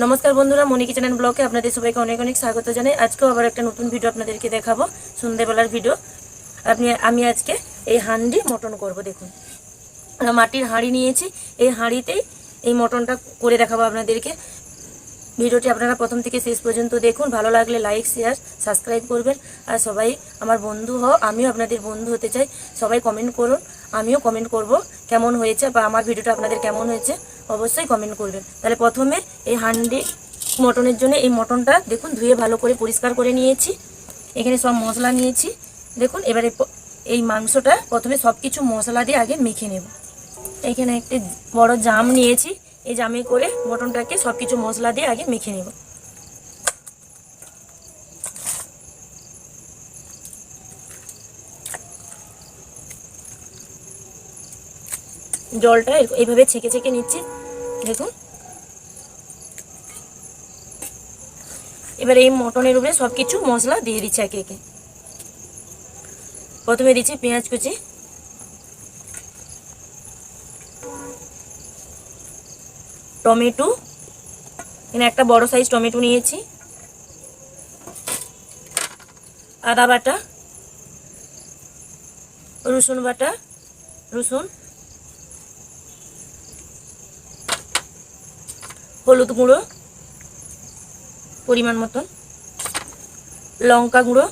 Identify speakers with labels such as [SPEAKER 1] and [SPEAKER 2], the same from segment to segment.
[SPEAKER 1] নমস্কার বন্ধুরা, মনি kitchen and ব্লগে আপনাদের সবাইকে অনেক অনেক স্বাগত জানাই। আজকেও আবার একটা নতুন ভিডিও আপনাদেরকে দেখাবো সন্ধ্যেবেলার ভিডিও আপনি, আমি আজকে এই হাঁড়ি মটন করব, দেখুন। মাটির হাঁড়ি নিয়েছি, এই হাঁড়িতেই এই মটনটা করে দেখাবো আপনাদেরকে। ভিডিওটি আপনারা প্রথম থেকে শেষ পর্যন্ত দেখুন, ভালো লাগলে লাইক শেয়ার সাবস্ক্রাইব করবেন। আর সবাই আমার বন্ধু হও, আমিও আপনাদের বন্ধু হতে চাই। সবাই কমেন্ট করুন, আমিও কমেন্ট করব কেমন হয়েছে বা আমার ভিডিওটা আপনাদের কেমন হয়েছে। অবশ্যই কমেন্ট করবেন। তাহলে প্রথমে এই হান্ডি মটনের জন্য এই মটনটা দেখুন, ধুয়ে ভালো করে পরিষ্কার করে নিয়েছি। এখানে সব মশলা নিয়েছি। দেখুন, এবারে এই মাংসটা প্রথমে সব কিছু মশলা দিয়ে আগে মেখে নেব। এখানে একটি বড় জাম নিয়েছি। এই জামে করে মটনটাকে সব কিছু মশলা দিয়ে আগে মেখে নেব। জলটা এইভাবে ছেঁকে ছেঁকে নিচ্ছি। দেখুন। এবার এই মটনের উপরে সব কিছু মশলা দিয়ে দিচ্ছি একে একে। প্রথমে দিচ্ছি পেঁয়াজ কুচি। টমেটো। এখানে একটা বড় সাইজ টমেটো নিয়েছি। আদা বাটা, রসুন বাটা, রসুন। হলুদ গুঁড়ো, পরিমাণ মতন, লঙ্কা গুঁড়ো,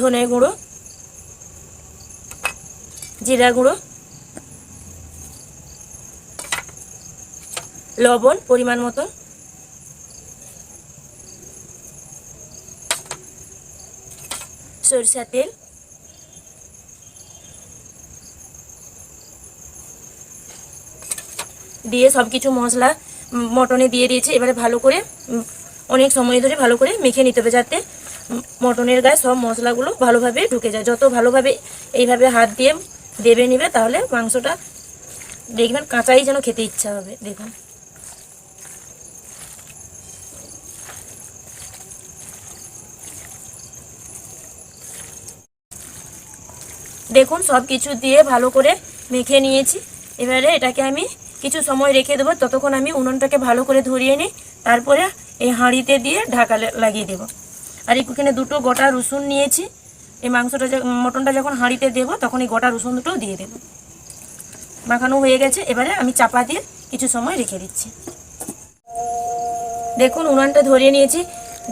[SPEAKER 1] ধনে গুঁড়ো, জিরা গুঁড়ো, লবণ পরিমাণ মতন, সরিষা তেল দিয়ে সব কিছু মশলা মটনে দিয়ে দিয়েছি। এবারে ভালো করে অনেক সময় ধরে ভালো করে মেখে নিতে হবে যাতে মটনের গায়ে সব মশলাগুলো ভালোভাবে ঢুকে যায়। যত ভালোভাবে এইভাবে হাত দিয়ে দেবে নিবে, তাহলে মাংসটা দেখবেন কাঁচাই যেন খেতে ইচ্ছা হবে। দেখুন। দেখুন সব কিছু দিয়ে ভালো করে মেখে নিয়েছি। এবারে এটাকে আমি কিছু সময় রেখে দেবো, ততক্ষণ আমি উনুনটাকে ভালো করে ধরিয়ে নিই, তারপরে এই হাঁড়িতে দিয়ে ঢাকা লাগিয়ে দেবো। আর এখানে দুটো গোটা রসুন নিয়েছি, এই মাংসটা মটনটা যখন হাঁড়িতে দেবো, তখন এই গোটা রসুন দুটোও দিয়ে দেবো। মাখানো হয়ে গেছে, এবারে আমি চাপা দিয়ে কিছু সময় রেখে দিচ্ছি। দেখুন, উনানটা ধরিয়ে নিয়েছি,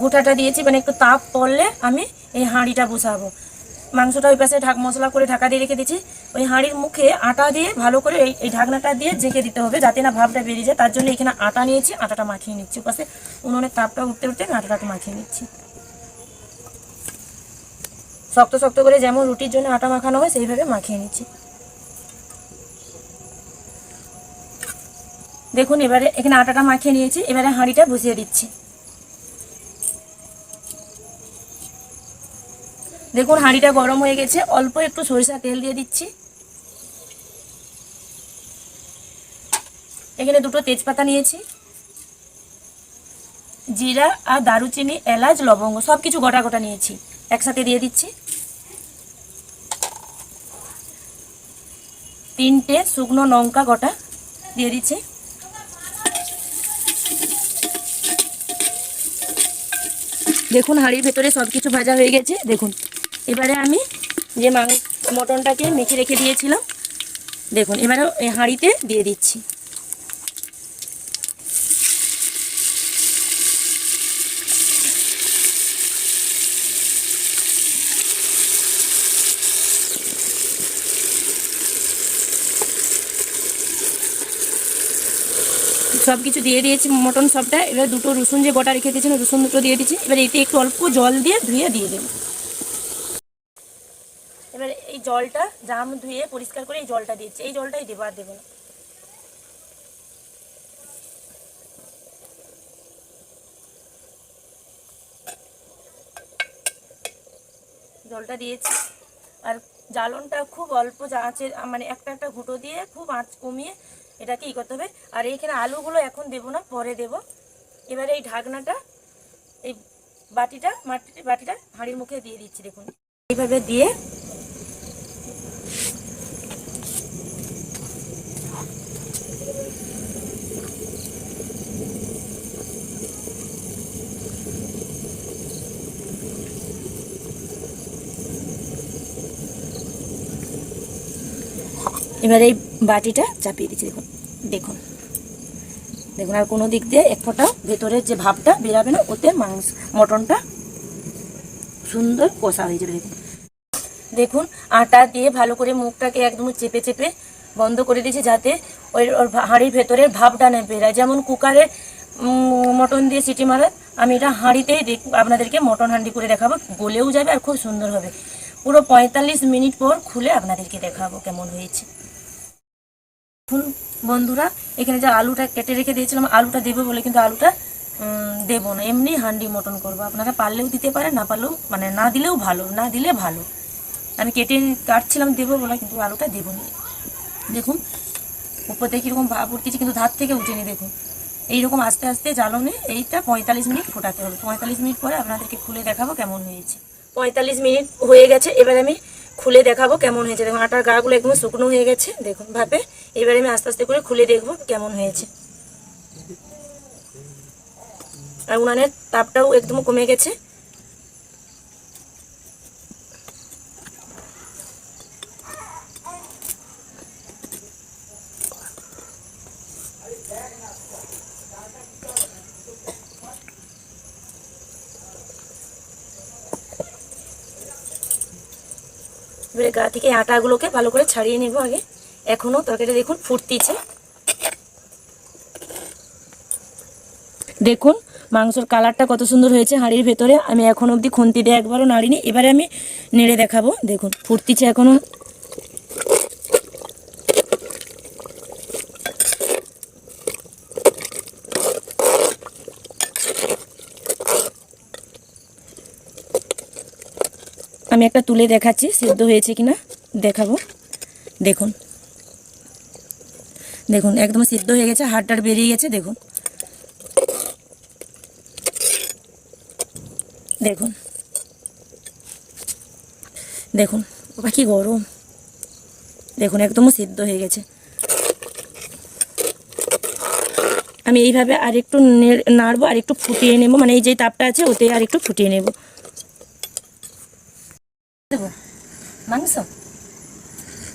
[SPEAKER 1] গুঁটাটা দিয়েছি মানে একটু তাপ পড়লে আমি এই হাঁড়িটা বসাবো। মাংসটা ওই পাশে ঢাক মশলা করে ঢাকা দিয়ে রেখে দিয়েছি ওই হাঁড়ির মুখে আটা দিয়ে ভালো করে এই ঢাকনাটা দিয়ে ঢেকে দিতে হবে যাতে না ভাবটা বেরিয়ে যায়। তার জন্য এখানে আটা নিয়েছি, আটাটা মাখিয়ে নিচ্ছি। পাশে উনুনের তাপটা উঠতে উঠতে আটাটাকে মাখিয়ে নিচ্ছি। শক্ত শক্ত করে যেমন রুটির জন্য আটা মাখানো হয়, সেইভাবে মাখিয়ে নিচ্ছি। দেখুন, এবারে এখানে আটাটা মাখিয়ে নিয়েছি, এবারে হাঁড়িটা বসিয়ে দিচ্ছি। দেখুন, হাঁড়িটা গরম হয়ে গেছে। অল্প একটু সরিষা তেল দিয়ে দিচ্ছি। এখানে দুটো তেজপাতা নিয়েছি। জিরা আর দারুচিনি, এলাচ, লবঙ্গ সব কিছু গোটা গোটা নিয়েছি। একসাথে দিয়ে দিচ্ছি। তিনটে শুকনো লঙ্কা গোটা দিয়ে দিচ্ছি। দেখুন, হাঁড়ির ভেতরে সব কিছু ভাজা হয়ে গেছে। দেখুন, এবারে আমি যে মাং মটনটাকে মেখে রেখে দিয়েছিলাম, দেখুন, এবারে হাঁড়িতে দিয়ে দিচ্ছি। সব কিছু দিয়ে দিয়েছি, মটন সবটা। এবার দুটো রসুন যে গোটা রেখে দিয়েছিলাম রসুন দুটো দিয়ে দিচ্ছি। এবার এতে একটু অল্প জল দিয়ে ধুয়ে দিয়ে দেবো। এবার এই জলটা জাম ধুয়ে পরিষ্কার করে এই জলটা দিয়েছি এই জলটাই দেবো, আর দেবো না। জলটা দিয়েছি। আর জ্বালনটা খুব অল্প আছে মানে একটা একটা ঘুঁটো দিয়ে খুব আঁচ কমিয়ে এটাকে ই করতে হবে। আর এইখানে আলুগুলো এখন দেব না, পরে দেব। এবারে এই ঢাকনাটা, এই বাটিটা মাটি বাটিটা হাঁড়ির মুখে দিয়ে দিচ্ছি, দেখুন। এইভাবে দিয়ে এবার এই বাটিটা চাপিয়ে দিচ্ছি, দেখুন। দেখুন। দেখুন, আর কোনো দিক দিয়ে এক ফোঁটাও ভেতরের যে ভাবটা বেরাবে না, ওতে মাংস, মটনটা সুন্দর কষা হয়ে যাবে, দেখুন। দেখুন, আটা দিয়ে ভালো করে মুখটাকে একদম চেপে চেপে বন্ধ করে দিয়েছি যাতে ওই ওর হাঁড়ির ভেতরের ভাবটা না বেরায়। যেমন কুকারে মটন দিয়ে সিটি মারা, আমি এটা হাঁড়িতেই দেখ- আপনাদেরকে মটন হাঁড়ি করে দেখাবো, গলেও যাবে আর খুব সুন্দর হবে। পুরো পঁয়তাল্লিশ মিনিট পর খুলে আপনাদেরকে দেখাবো কেমন হয়েছে। দেখুন বন্ধুরা, এখানে যে আলুটা কেটে রেখে দিয়েছিলাম, আলুটা দেবো বলে কিন্তু আলুটা দেবো না। এমনি হান্ডি মটন করব। আপনারা পারলেও দিতে পারেন না পারলেও মানে না দিলেও ভালো, না দিলে ভালো। আমি কেটে কাটছিলাম, দেবো বলে, কিন্তু আলুটা দেবো না। দেখুন, উপর থেকে কীরকম ভাব উঠতেছে, কিন্তু ধার থেকে উঠেনি, দেখুন। এইরকম আস্তে আস্তে জ্বালনে এইটা পঁয়তাল্লিশ মিনিট ফোটাতে হবে। পঁয়তাল্লিশ মিনিট পরে আপনাদেরকে খুলে দেখাবো কেমন হয়েছে। পঁয়তাল্লিশ মিনিট হয়ে গেছে, এবার আমি খুলে দেখাবো কেমন হয়েছে। দেখুন, আটার গাগুলো একদম শুকনো হয়ে গেছে। দেখুন ভাবে এবারে আমি আস্তে আস্তে করে খুলে দেখব কেমন হয়েছে। আর উনানের তাপটাও একদম কমে গেছে। এবারে গা থেকে আটাগুলোকে ভালো করে ছাড়িয়ে নেব আগে। এখনও তরকারিটা দেখুন ফুটতিছে। দেখুন, মাংসর কালারটা কত সুন্দর হয়েছে হাঁড়ির ভেতরে। আমি এখন অবধি খুন্তি দিয়ে একবারও নাড়িনি, এবারে আমি নেড়ে দেখাবো। দেখুন, ফুটতিছে এখনও আমি একটা তুলে দেখাচ্ছি, সিদ্ধ হয়েছে কিনা? দেখাবো। দেখুন। দেখুন, একদম সিদ্ধ হয়ে গেছে, হাড়টার বেরিয়ে গেছে, দেখুন। দেখুন। দেখুন, বাবা কি গরম। দেখুন, একদম সিদ্ধ হয়ে গেছে। আমি এইভাবে আরেকটু নেড়- নাড়বো আর একটু ফুটিয়ে নেব মানে এই যে তাপটা আছে, ওতে আর একটু ফুটিয়ে নেব। দেবো। মাংস?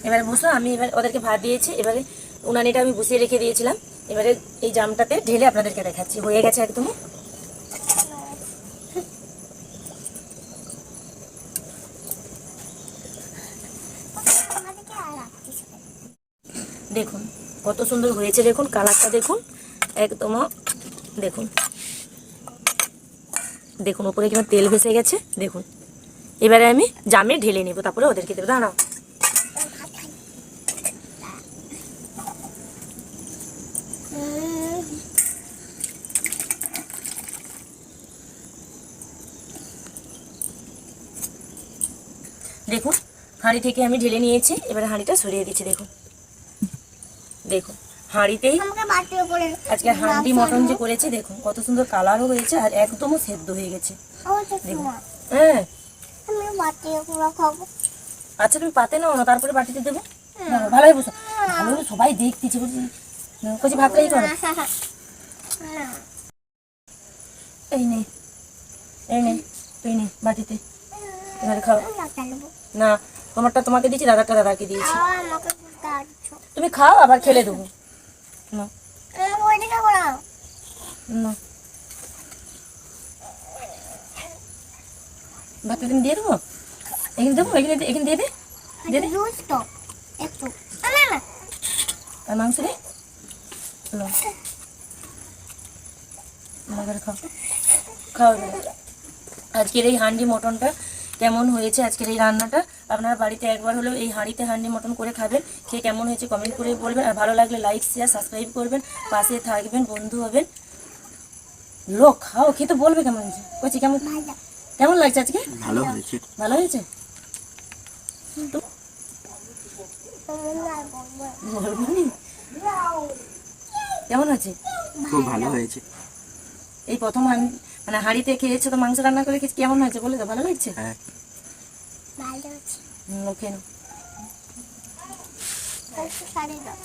[SPEAKER 1] এবারে বসো, আমি এবার ওদেরকে ভাত দিয়েছি। এবারে উনানিটা আমি বসিয়ে রেখে দিয়েছিলাম। এবারে এই জামটাতে ঢেলে আপনাদেরকে দেখাচ্ছি। হয়ে গেছে একদম। দেখুন, কত সুন্দর হয়েছে দেখুন, কালারটা দেখুন, একদম দেখুন। দেখুন, উপরে কিনা তেল ভেসে গেছে, দেখুন। এবারে আমি জামে ঢেলে নেব তারপরে ওদেরকে দেবো দাঁড়াও। দেখুন হাঁড়ি থেকে আমি ঢেলে নিয়েছি এবারে হাঁড়িটা সরিয়ে দিচ্ছি দেখুন। দেখুন হাঁড়িতেই আজকে হাঁড়ি মটন যে করেছে দেখুন কত সুন্দর কালারও হয়েছে আর একদমও সেদ্ধ হয়ে গেছে। দেখুন। হ্যাঁ
[SPEAKER 2] আমি খাব।
[SPEAKER 1] আচ্ছা তুমি পাতে নাও না তারপরে বাটিতে দেবো। না, ভালোই বসো। ভালো সবাই দেখতেছে বলছি কচি ভাতটাই করো এই নে এই নে তুই নে বাটিতে। এবারে খাও। না তোমারটা তোমাকে দিয়েছি দাদারটা দাদাকে দিয়েছি। তুমি খাও আবার খেলে দেবো। না। না। ভাতটা তুমি দিয়ে দেবো এখানে দেবো এখানে এখানে দিয়ে দে দিয়ে দে
[SPEAKER 2] একটু না না
[SPEAKER 1] আর মাংস দে খাও খাও। আজকের এই হান্ডি মটনটা কেমন হয়েছে? আজকের এই রান্নাটা? আপনারা বাড়িতে একবার হলেও এই হাঁড়িতে হান্ডি মটন করে খাবেন। খেয়ে কেমন হয়েছে কমেন্ট করে বলবেন। আর ভালো লাগলে লাইক শেয়ার সাবস্ক্রাইব করবেন। পাশে থাকবেন বন্ধু হবেন। লোক খাও খেয়ে তো বলবে কেমন হয়েছে? কচি কেমন? কেমন লাগছে আজকে?
[SPEAKER 3] ভালো হয়েছে।
[SPEAKER 1] ভালো হয়েছে? কেমন আছে
[SPEAKER 3] খুব ভালো হয়েছে।
[SPEAKER 1] এই প্রথম মানে হাঁড়িতে খেয়েছো তো মাংস রান্না করে খেয়েছো কেমন হয়েছে বলে তো ভালো লাগছে
[SPEAKER 3] হ্যাঁ।
[SPEAKER 2] ভালো
[SPEAKER 1] ওকে না
[SPEAKER 2] দাও।